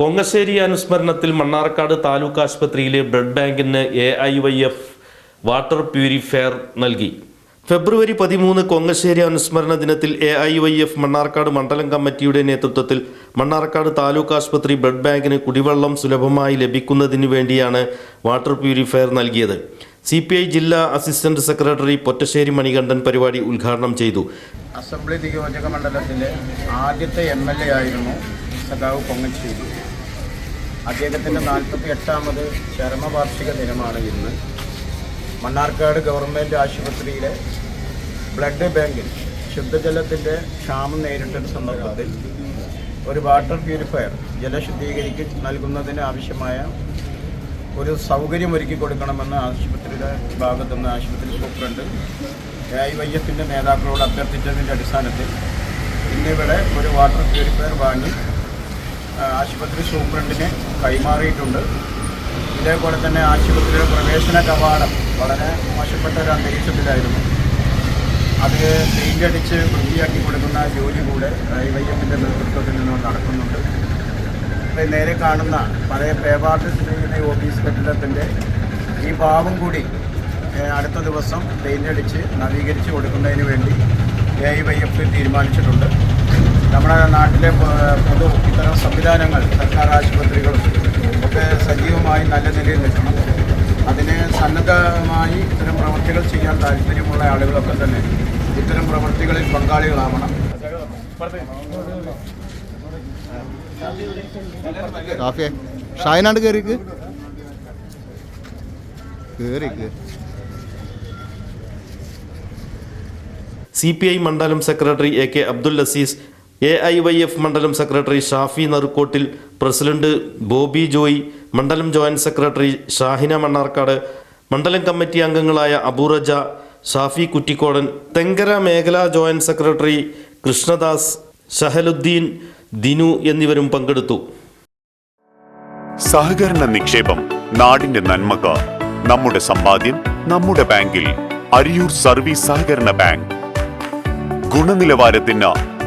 കൊങ്ങശ്ശേരി അനുസ്മരണത്തിൽ മണ്ണാർക്കാട് താലൂക്ക് ആശുപത്രിയിലെ ബ്ലഡ് ബാങ്കിന് A I Y F water purifier നൽകി. ഫെബ്രുവരി പതിമൂന്ന് കൊങ്ങശ്ശേരി അനുസ്മരണ ദിനത്തിൽ A I Y F Mannarkkad മണ്ഡലം കമ്മിറ്റിയുടെ നേതൃത്വത്തിൽ മണ്ണാർക്കാട് താലൂക്ക് ആശുപത്രി ബ്ലഡ് ബാങ്കിന് കുടിവെള്ളം സുലഭമായി ലഭിക്കുന്നതിന് വേണ്ടിയാണ് വാട്ടർ പ്യൂരിഫയർ നൽകിയത്. സി പി ഐ ജില്ലാ അസിസ്റ്റന്റ് സെക്രട്ടറി പൊറ്റശ്ശേരി മണികണ്ഠൻ പരിപാടി ഉദ്ഘാടനം ചെയ്തു. അസംബ്ലി നിയോജക മണ്ഡലത്തിലെ ആദ്യത്തെ എം എൽ എ ആയിരുന്നു സഖാവ് പൊങ്ങശ്ശേരി അദ്ദേഹത്തിന്റെ നാൽപ്പത്തി എട്ടാമത് ചരമവാർഷിക ദിനമാണ് ഇന്ന്. മണ്ണാർക്കാട് ഗവൺമെന്റ് ആശുപത്രിയിലെ ബ്ലഡ് ബാങ്കിൽ ശുദ്ധജലത്തിന്റെ ക്ഷാമം നേരിട്ടൊരു സന്ദർഭത്തിൽ ഒരു വാട്ടർ പ്യൂരിഫയർ ജലശുദ്ധീകരിക്ക് നൽകുന്നതിന് ആവശ്യമായ ഒരു സൗകര്യം ഒരുക്കി കൊടുക്കണമെന്ന് ആശുപത്രിയുടെ ഭാഗത്തുനിന്ന് ആശുപത്രി സൂപ്രണ്ട് എ ഐ വൈ എഫിന്റെ നേതാക്കളോട് അഭ്യർത്ഥിച്ചതിന്റെ അടിസ്ഥാനത്തിൽ ഇന്നിവിടെ ഒരു വാട്ടർ പ്യൂരിഫയർ വാങ്ങി ആശുപത്രി സൂപ്രണ്ടിന് കൈമാറിയിട്ടുണ്ട്. ഇതേപോലെ തന്നെ ആശുപത്രിയുടെ പ്രവേശന കവാടം വളരെ മോശപ്പെട്ട ഒരു അന്തരീക്ഷത്തിലായിരുന്നു. അത് പെയിന്റ് അടിച്ച് വൃത്തിയാക്കി കൊടുക്കുന്ന ജോലി കൂടെ ഐ വൈ എഫിന്റെ നേതൃത്വത്തിൽ നിന്നും നടക്കുന്നുണ്ട്. ഇപ്പം നേരെ കാണുന്ന പഴയ പേവാർഡ് സ്ത്രീയുടെ ഓഫീസ് കെട്ടിടത്തിന്റെ ഈ ഭാവം കൂടി അടുത്ത ദിവസം പെയിന്റ് അടിച്ച് നവീകരിച്ച് കൊടുക്കുന്നതിന് വേണ്ടി എ ഐ വൈ എഫ് തീരുമാനിച്ചിട്ടുണ്ട്. നമ്മുടെ നാട്ടിലെ പൊതു ഇത്തരം സംവിധാനങ്ങൾ സർക്കാർ ആശുപത്രികളും ഒക്കെ സജീവമായി നല്ല നിലയിൽ നിൽക്കണം. അതിന് സന്നദ്ധമായി ഇത്തരം പ്രവൃത്തികൾ ചെയ്യാൻ താല്പര്യമുള്ള ആളുകളൊക്കെ തന്നെ ഇത്തരം പ്രവൃത്തികളിൽ പങ്കാളികളാവണം. ഷായനാട് കയറി കയറിക്ക് സി പി ഐ മണ്ഡലം secretary A K Abdul Aziz A I Y F മണ്ഡലം സെക്രട്ടറി ഷാഫി നറുക്കോട്ടിൽ പ്രസിഡന്റ് ബോബി ജോയ് മണ്ഡലം ജോയിന്റ് സെക്രട്ടറി ഷാഹിന മണ്ണാർക്കാട് മണ്ഡലം കമ്മിറ്റി അംഗങ്ങളായ അബൂറജ ഷാഫി കുറ്റിക്കോടൻ തെങ്കര മേഖലാ ജോയിന്റ് സെക്രട്ടറി കൃഷ്ണദാസ് ഷഹലുദ്ദീൻ ദിനു എന്നിവരും പങ്കെടുത്തു. സഹകരണ നിക്ഷേപം നാടിന്റെ നന്മക്ക് നമ്മുടെ സമ്പാദ്യം നമ്മുടെ ബാങ്കിൽ അരിയൂർ സർവീസ് സഹകരണ ബാങ്ക്. ഗുണനിലവാരത്തിന്